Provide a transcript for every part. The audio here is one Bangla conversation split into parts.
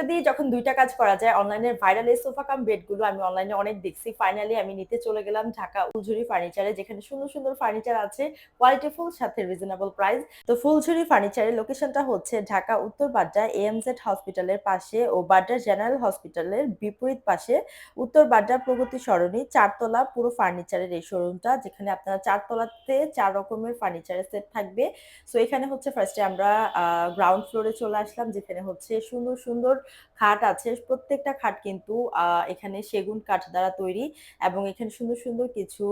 একটা দিয়ে যখন দুইটা কাজ করা যায়, অনলাইনের ভাইরাল এই সোফা কাম বেডগুলো আমি অনলাইনে অনেক দেখছি। ফাইনালি আমি নিতে চলে গেলাম ঢাকা ফুলঝুরি ফার্নিচারে, যেখানে সুন্দর সুন্দর ফার্নিচার আছে কোয়ালিটিফুল সাথে রিজনেবল প্রাইস তো ফুলঝুরি ফার্নিচারের লোকেশনটা হচ্ছে ঢাকা, উত্তর বাড্ডা এএমজেড হসপিটালের পাশে ও বাড্ডা জেনারেল হসপিটালের বিপরীত পাশে। উত্তর বাড্ডা প্রগতি সরণি, চারতলা পুরো ফার্নিচারের এই শোরুমটা যেখানে আপনারা চারতলাতে চার রকমের ফার্নিচারের সেট থাকবে। সো এখানে হচ্ছে ফার্স্টে আমরা গ্রাউন্ড ফ্লোরে চলে আসলাম, যেখানে হচ্ছে সুন্দর সুন্দর খাট আছে। প্রত্যেকটা খাট কিন্তু এখানে সেগুন কাঠ দ্বারা তৈরি এবং এখানে সুন্দর সুন্দর কিছু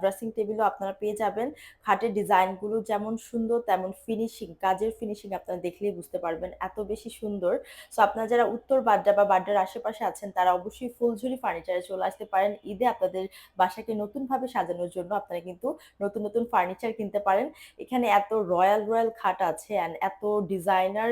ড্রেসিং টেবিলও আপনারা পেয়ে যাবেন। খাটের ডিজাইনগুলো যেমন সুন্দর, তেমন ফিনিশিং কাজের ফিনিশিং আপনারা দেখলেই বুঝতে পারবেন এত বেশি সুন্দর। সো আপনারা যারা উত্তর বাড্ডা বা বাড্ডার আশেপাশে আছেন, তারা অবশ্যই ফুলঝুরি ফার্নিচারে চলে আসতে পারেন। ঈদে আপনাদের বাসাকে নতুনভাবে সাজানোর জন্য আপনারা কিন্তু নতুন নতুন ফার্নিচার কিনতে পারেন। এখানে এত রয়্যাল রয়্যাল খাট আছে অ্যান্ড এত ডিজাইনার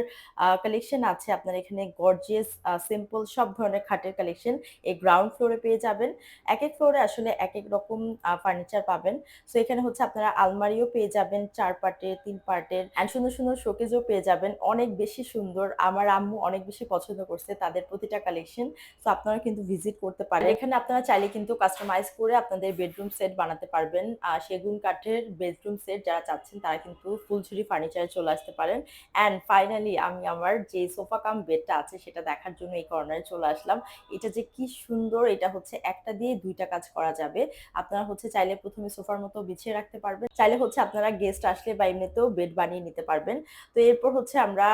কালেকশন আছে। আপনারা এখানে গর্জিয়াস সিম্পল সব ধরনের খাটের কালেকশন এই গ্রাউন্ড ফ্লোরে পেয়ে যাবেন। এক এক ফ্লোরে আসলে এক এক রকম ফার্নিচার পাবেন। সো এখানে হচ্ছে আপনারা আলমারিও পেয়ে যাবেন চার পার্টের তিন পার্টের অ্যান্ড সুন্দর সুন্দর শোকেজও পেয়ে যাবেন। অনেক বেশি সুন্দর। আমার আম্মু অনেক বেশি পছন্দ করছে তাদের প্রতিটা কালেকশন সো আপনারা কিন্তু ভিজিট করতে পারেন। এখানে আপনারা চাইলে কিন্তু কাস্টমাইজ করে আপনাদের বেডরুম সেট বানাতে পারবেন। সেগুন কাঠের বেডরুম সেট যারা চাচ্ছেন তারা কিন্তু ফুলঝুরি ফার্নিচারে চলে আসতে পারেন। অ্যান্ড ফাইনালি আমি আমার যে সোফা কাম বেডটা আছে সেটা দেখার জন্য এই কর্নারে চলে আসলাম। এটা যে কি সুন্দর, এটা হচ্ছে একটা দিয়ে দুইটা কাজ করা যাবে। আপনারা হচ্ছে চাইলে প্রথমে সোফার মতো বিছিয়ে রাখতে পারবেন। চাইলে হচ্ছে আপনারা গেস্ট আসলে বা এমনিতেও বেড বানিয়ে নিতে পারবেন। তো এরপর হচ্ছে আমরা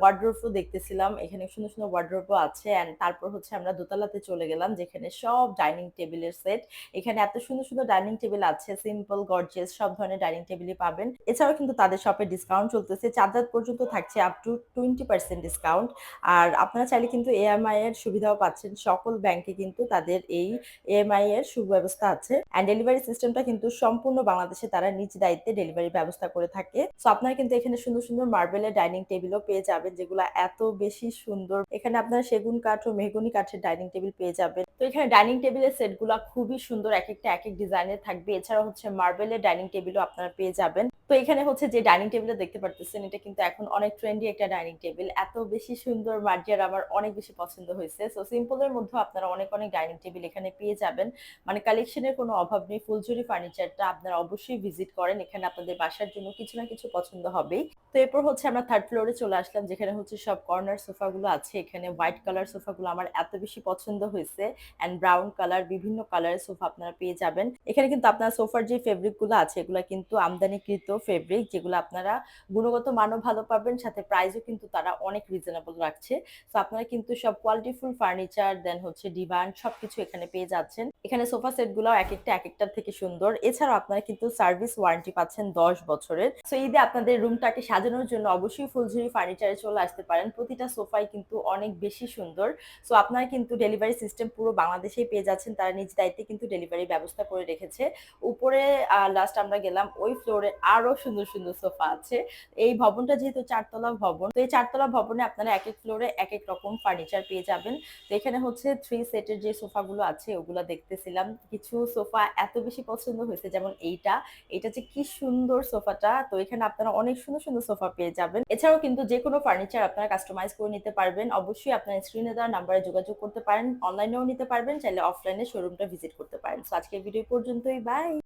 ওয়ার্ড্রোফও দেখতেছিলাম। এখানে সুন্দর সুন্দর ওয়ার্ড্রোফও আছে অ্যান্ড তারপর হচ্ছে আমরা দোতলাতে চলে গেলাম, যেখানে সব ডাইনিং টেবিলের সেট এখানে এত সুন্দর সুন্দর ডাইনিং টেবিল আছে সিম্পল গর্জিয়াস সব ধরনের ডাইনিং টেবিলই পাবেন। এছাড়াও কিন্তু তাদের শপে ডিসকাউন্ট চলতেছে। চার পর্যন্ত থাকছে up to twenty percent discount আর আপনারা চাইলে কিন্তু এএমআই এর সুবিধাও পাচ্ছেন। সকল ব্যাংকে কিন্তু তাদের এই এএমআই এর সুব্যবস্থা আছে। অ্যান্ড ডেলিভারি সিস্টেমটা কিন্তু সম্পূর্ণ বাংলাদেশে তারা নিজ দায়িত্বে ডেলিভারি ব্যবস্থা করে থাকে। সো আপনারা কিন্তু এখানে সুন্দর সুন্দর মার্বেলের ডাইনিং টেবিলও পেয়ে যাবেন, যেগুলো এত বেশি সুন্দর। এখানে আপনারা সেগুন কাঠ ও মেহগুনি কাঠের ডাইনিং টেবিল পেয়ে যাবেন। তো এখানে ডাইনিং টেবিলের সেটগুলো খুবই সুন্দর, এক একটা, এক এক ডিজাইনের থাকবে। এছাড়া হচ্ছে মার্বেলের ডাইনিং টেবিলও আপনারা পেয়ে যাবেন। তো এখানে হচ্ছে যে ডাইনিং টেবিলটা দেখতে পারতেছেন, এটা কিন্তু এখন অনেক ট্রেন্ডি একটা ডাইনিং টেবিল এত বেশি সুন্দর মার্জিয়ার আমার অনেক বেশি পছন্দ হয়েছে। সো সিম্পলের মধ্যে আপনারা অনেক অনেক ডাইনিং টেবিল এখানে পেয়ে যাবেন। মানে কালেকশনের কোনো অভাব নেই। ফুলঝুরি ফার্নিচারটা আপনারা অবশ্যই ভিজিট করেন। এখানে আপনাদের বাসার জন্য কিছু না কিছু পছন্দ হবেই। তো এরপর হচ্ছে আমরা থার্ড ফ্লোরে চলে আসলাম, যেখানে হচ্ছে সব কর্নার সোফাগুলো আছে। এখানে হোয়াইট কালার সোফাগুলো আমার এত বেশি পছন্দ হয়েছে। অ্যান্ড ব্রাউন কালার বিভিন্ন কালারের সোফা আপনারা পেয়ে যাবেন। এখানে কিন্তু আপনার সোফার যে ফেব্রিকগুলো আছে, এগুলো কিন্তু আমদানিকৃত। ফেব্রিক যেগুলো আপনারা গুণগত মানও ভালো পাবেন, সাথে প্রাইসও কিন্তু তারা অনেক রিজনেবল রাখছে। তো আপনারা কিন্তু সব কোয়ালিটিফুল ফার্নিচার দেন হচ্ছে ডিভান সবকিছু এখানে পেয়ে যাচ্ছেন। এখানে সোফা সেটগুলো এক একটা, এক একটার থেকে সুন্দর। এছাড়াও আপনারা কিন্তু সার্ভিস ওয়ারেন্টি পাচ্ছেন দশ বছরের। সো ঈদে আপনাদের রুমটাকে সাজানোর জন্য অবশ্যই ফুলঝুরি ফার্নিচারে চলে আসতে পারেন। প্রতিটা সোফাই কিন্তু অনেক বেশি সুন্দর। সো আপনারা কিন্তু ডেলিভারি সিস্টেম পুরো বাংলাদেশেই পেয়ে যাচ্ছেন। তারা নিজ দায়িত্বে কিন্তু ডেলিভারি ব্যবস্থা করে রেখেছে। উপরে লাস্ট আমরা গেলাম, ওই ফ্লোরে আরও সুন্দর সুন্দর সোফা আছে। এই ভবনটা যেহেতু চারতলা ভবন, তো এই চারতলা ভবনে আপনারা এক এক ফ্লোরে এক এক রকম ফার্নিচার পেয়ে যাবেন। তো এখানে হচ্ছে থ্রি সেটের যে সোফাগুলো আছে, ওগুলো দেখতেছিলাম। কিছু সোফা এত বেশি পছন্দ হয়েছে যেমন এইটা। এটা যে কি সুন্দর সোফাটা। তো এখানে আপনারা অনেক সুন্দর সুন্দর সোফা পেয়ে যাবেন। এছাড়াও কিন্তু যে কোনো ফার্নিচার আপনারা কাস্টমাইজ করে নিতে পারবেন। অবশ্যই আপনার স্ক্রিনে দেওয়া নাম্বারে যোগাযোগ করতে পারেন। অনলাইনেও নিতে পারবেন। চাইলে অফলাইনে শোরুমটা ভিজিট করতে পারেন। তো আজকের ভিডিও পর্যন্তই। বাই